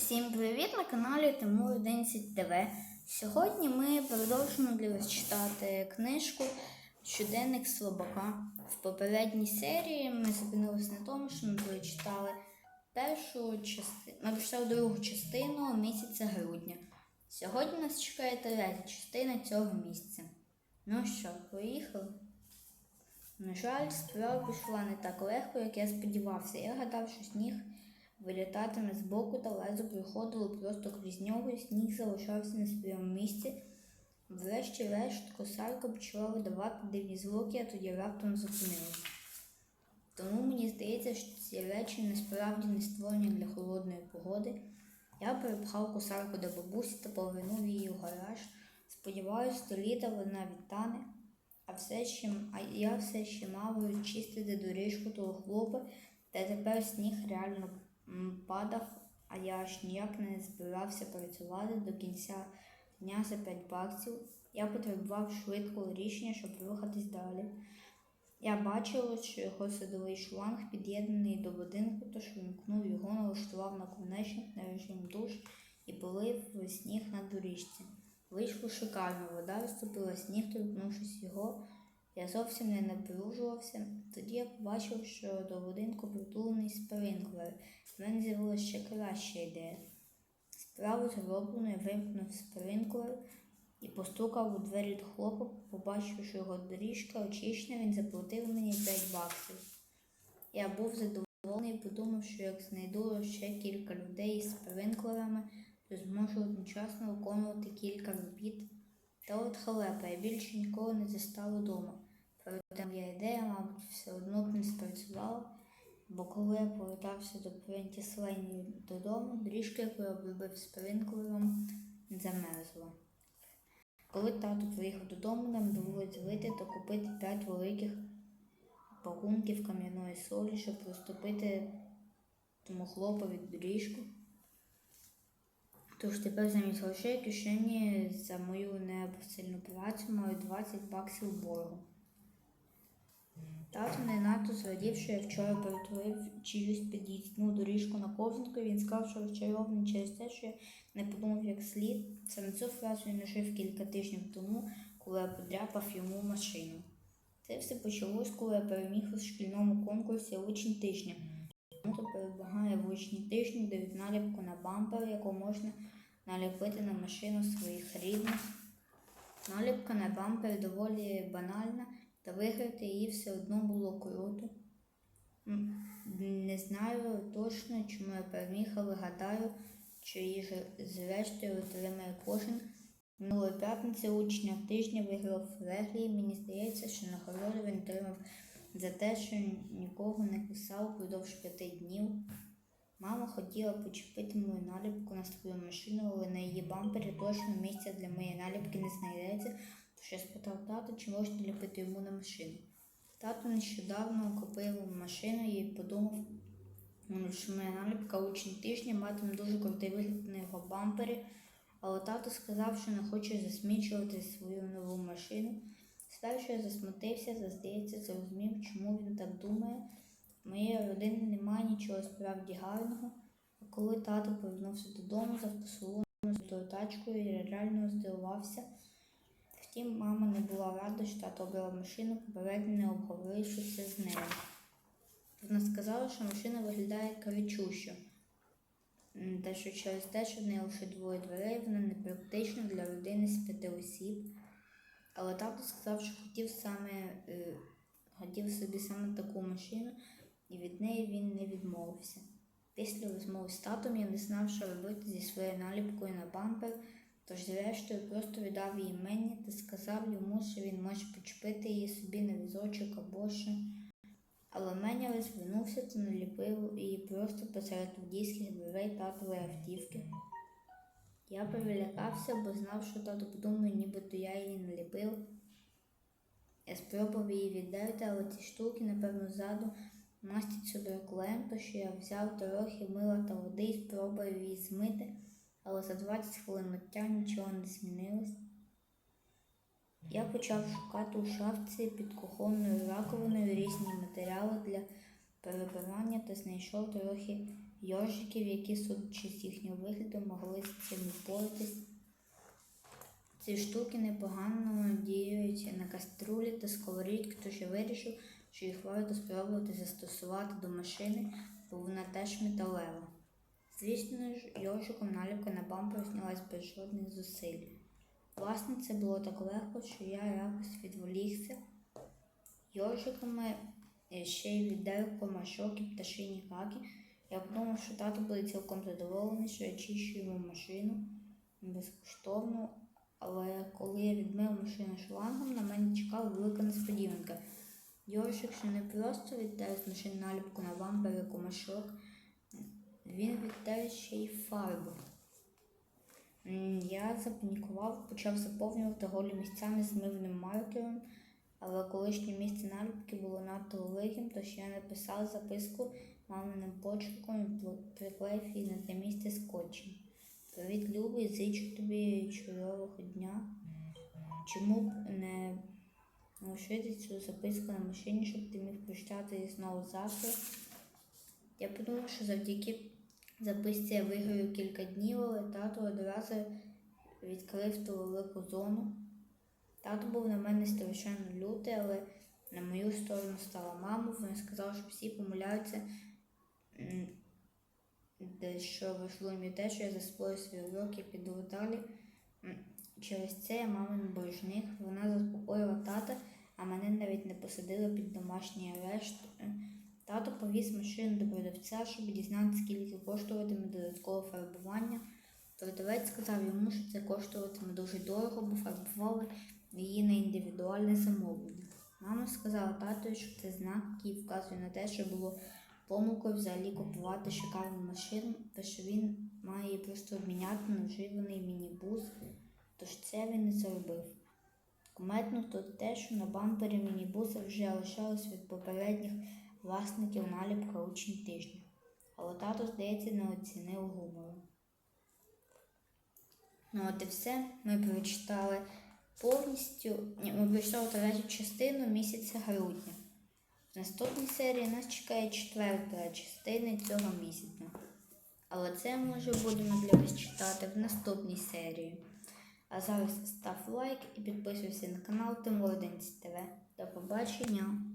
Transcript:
Всім привіт на каналі Тимур 11 ТВ. Сьогодні ми продовжимо для вас читати книжку Щоденник Слабака. В попередній серії ми зупинилися на тому, що ми прочитали першу частину. Ми прочитали другу частину місяця грудня. Сьогодні нас чекає третя частина цього місяця. Ну що, поїхали? На жаль, справа пішла не так легко, як я сподівався. Я гадав, що сніг вилітатиме з боку та лезо приходило просто крізь нього, сніг залишався на своєму місці. Врешті-решт косарка почала видавати дивні звуки, а тоді раптом зупинилася. Тому мені здається, що ці речі насправді не створені для холодної погоди. Я перепхав косарку до бабусі та повернув її в гараж. Сподіваюсь, до літа вона відтане, а все ще, а я все ще мав чистити доріжку того хлопа, та тепер сніг реально падав, а я аж ніяк не збирався працювати до кінця дня за 5 баксів. Я потребував швидкого рішення, щоб рухатись далі. Я бачив, що його садовий шланг під'єднаний до будинку, тож вимкнув його, налаштував на конечник на режим душ і полив сніг на доріжці. Вийшло шикарно, вода розтопила сніг, торкнувшись його. Я зовсім не напружувався. Тоді я побачив, що до будинку притулений спринклер. В мене з'явилася ще краща ідея. Справу зроблено, я вимкнув спринклер і постукав у двері до хлопа, побачив, що його доріжка очищена, він заплатив мені 5 баксів. Я був задоволений і подумав, що як знайду ще кілька людей із спринклерами, то зможу одночасно виконувати кілька робіт. Та от халепа, я більше ніколи не застав вдома. Проте моя ідея, мабуть, все одно б не спрацювала, бо коли я повертався до Прентіс Лейні додому, доріжка, яку я обробив спринклером, замерзла. Коли тато приїхав додому, нам довелося вийти та купити п'ять великих пакунків кам'яної солі, щоб розтопити тому хлопові доріжку. Тож тепер замість грошей кишені за мою непосильну працю маю 20 баксів боргу. Тато не надто зрадів, що я вчора перетворив чиюсь під'їзну доріжку на ковзанку, він сказав, що розчарований через те, що я не подумав як слід. Саме цю фразу він лишив кілька тижнів тому, коли я подряпав йому машину. Це все почалось, коли я переміг у шкільному конкурсі учень тижня. Тому перебагає в учні тижні, дають наліпку на бампер, яку можна наліпити на машину своїх рідних. Наліпка на бампер доволі банальна, та виграти її все одно було круто. Не знаю точно, чому я переміг, але гадаю, що її зрештою отримає кожен. Минулої п'ятниці учня тижня виграв в Фреглі. Мені здається, що нагороду він отримав за те, що нікого не писав упродовж п'яти днів. Мама хотіла почепити мою наліпку на свою машину, але на її бампері точно місця для моєї наліпки не знайдеться, тож я спитав тата, чи можна ліпити йому на машину. Тато нещодавно купив машину і подумав, що моя наліпка учень тижня матиме дуже крутий вигляд на його бампері, але тато сказав, що не хоче засмічувати свою нову машину. Спершу я засмутився, та, здається, зрозумів, чому він так думає. Моєї родини немає нічого справді гарного. А коли тато повернувся додому з автосалону з тачкою, я реально здивувався. Втім, мама не була рада, що тато обрав машину, попередньо не обговоривши це з нею. Вона сказала, що машина виглядає кричущо. Та що через те, що в неї лише двоє дверей, вона не практична для родини з п'яти осіб. Але тато сказав, що хотів саме е, хотів собі саме таку машину, і від неї він не відмовився. Після розмови з татом я не знав, що робити зі своєю наліпкою на бампер, тож зрештою просто віддав її мені та сказав йому, що він може почепити її собі на візочок або що. Але Меня розвернувся та наліпив її просто посеред водійських дверей татової автівки. Я перелякався, бо знав, що тато подумає, нібито я її наліпив. Я спробував її віддати, але ці штуки, напевно, ззаду мастять собі клеєм, то що я взяв трохи мила та води і спробував її змити, але за 20 хвилин миття нічого не змінилось. Я почав шукати у шафці під кухонною раковиною різні матеріали для перебирання та знайшов трохи йожиків, які, судячи з їхнього вигляду, могли з цим впоратись. Ці штуки непогано діють на каструлі та сковорідки, тож я вирішив, що їх варто спробувати застосувати до машини, бо вона теж металева. Звісно ж, йожиком наліпка на бампер знялась без жодних зусиль. Власне, це було так легко, що я якось відволікся. Йожиками е, ще й віддав комашок і пташині каки. Я подумав, що тато буде цілком задоволений, що я чищу йому машину безкоштовно. Але коли я відмив машину шлангом, на мене чекала велика несподіванка. Йоршик ще не просто віддав з машини наліпку на бампер і комашок, він віддав ще й фарбу. Я запанікував, почав заповнювати голі місцями змивним маркером, але колишнє місце наліпки було надто великим, тож я написав записку маминим почерком приклеїв її на те місце скотчем. Привіт, любий, зичу тобі чудового дня. Чому б не лишити цю записку на машині, щоб ти міг прочитати її знову завтра? Я подумав, що завдяки записці я виграю кілька днів, але тато одразу відкрив ту велику зону. Тато був на мене страшенно лютий, але на мою сторону стала мама. Вона сказала, що всі помиляються. Де що вийшло мені те, що я засвою свій урок і піду далі. Через це я мамин боржник. Вона заспокоїла тата, а мене навіть не посадили під домашній арешт. Е, Тато повіз машину до продавця, щоб дізнатися, скільки коштуватиме додаткове фарбування. Продавець сказав йому, що це коштуватиме дуже дорого, бо фарбували її на індивідуальне замовлення. Мама сказала татові, що це знак, який вказує на те, що було помилкою взагалі купувати шикарну машину, та що він має просто обміняти на вживаний мінібус, тож це він і зробив. Куметно тут те, що на бампері мінібуса вже лишалось від попередніх власників наліпка учень тижня. Але тато, здається, не оцінив гумору. Ну от і все. Ми прочитали повністю. Ні, ми прочитали третю частину місяця грудня. В наступній серії нас чекає четверта частина цього місяця. Але це ми вже будемо для вас читати в наступній серії. А зараз став лайк і підписуйся на канал Тим ТВ. До побачення!